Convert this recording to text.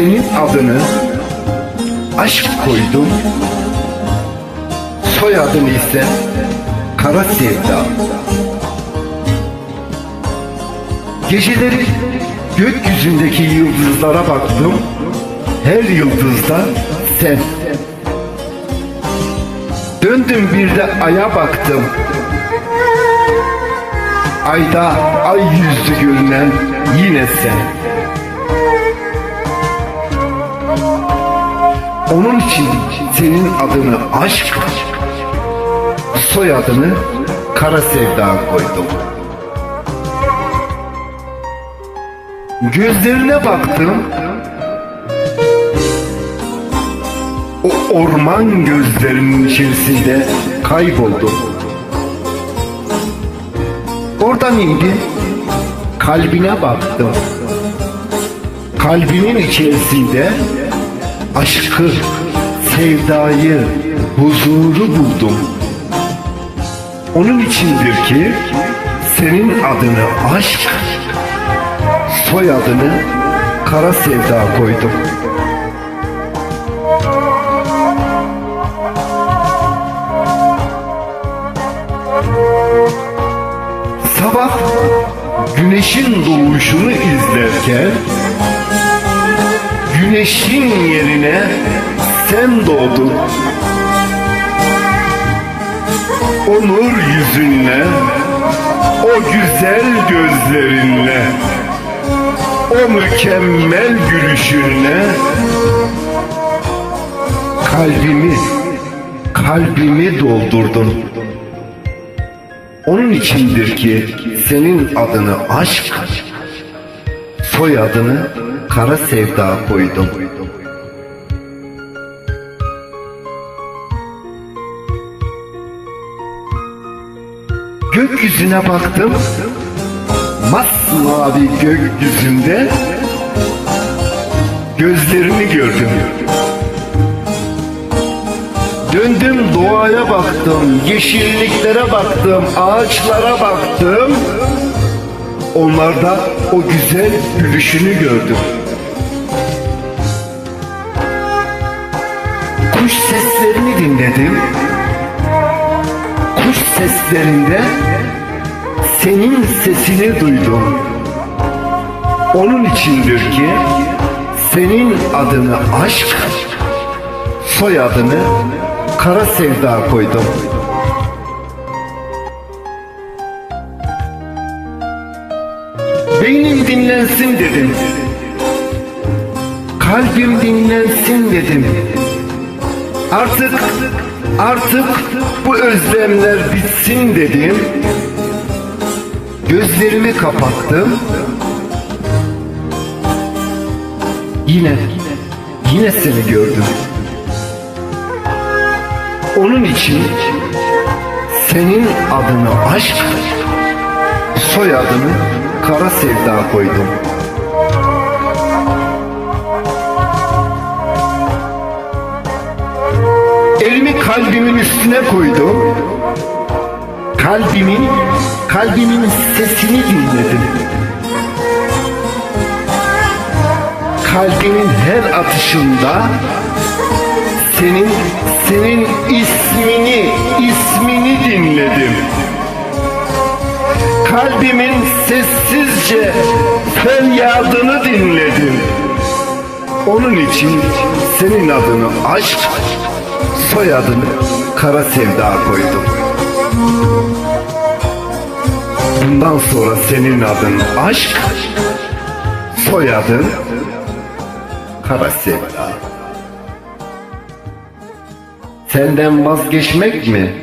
senin adını aşk koydum. Soyadın ise Kara Sevda. Geceleri gökyüzündeki yıldızlara baktım. Her yıldızda sen. Döndüm bir de aya baktım. Ayda ay yüzlü görünen yine sen. Onun için senin adını aşk, soyadını kara sevda koydum. Gözlerine baktım. O orman gözlerinin içerisinde kayboldum. Oradan indim. Kalbine baktım. Kalbimin içerisinde aşkı, sevdayı, huzuru buldum. Onun içindir ki senin adını aşk, soyadını kara sevda koydum. Sabah güneşin doğuşunu izlerken güneşin yerine sen doğdun. O nur yüzünle, o güzel gözlerinle, o mükemmel gülüşünle kalbimi, kalbimi doldurdun. Onun içindir ki senin adını aşk, soyadını kara sevda koydum. Gökyüzüne baktım, masmavi gökyüzünde gözlerini gördüm. Döndüm doğaya baktım, yeşilliklere baktım, ağaçlara baktım. Onlarda o güzel gülüşünü gördüm. Dinledim. Kuş seslerinde senin sesini duydum. Onun içindir ki senin adını aşk, soyadını kara sevda koydum. Beynim dinlensin dedim. Kalbim dinlensin dedim. Artık artık bu özlemler bitsin dedim. Gözlerimi kapattım. Yine yine seni gördüm. Onun için senin adını aşk, soyadını kara sevda koydum. Elimi kalbimin üstüne koydum. Kalbimin, kalbimin sesini dinledim. Kalbimin her atışında senin senin ismini ismini dinledim. Kalbimin sessizce feryadını dinledim. Onun için senin adını aşk, soyadını kara sevda koydum. Bundan sonra senin adın aşk, soyadın kara sevda. Senden vazgeçmek mi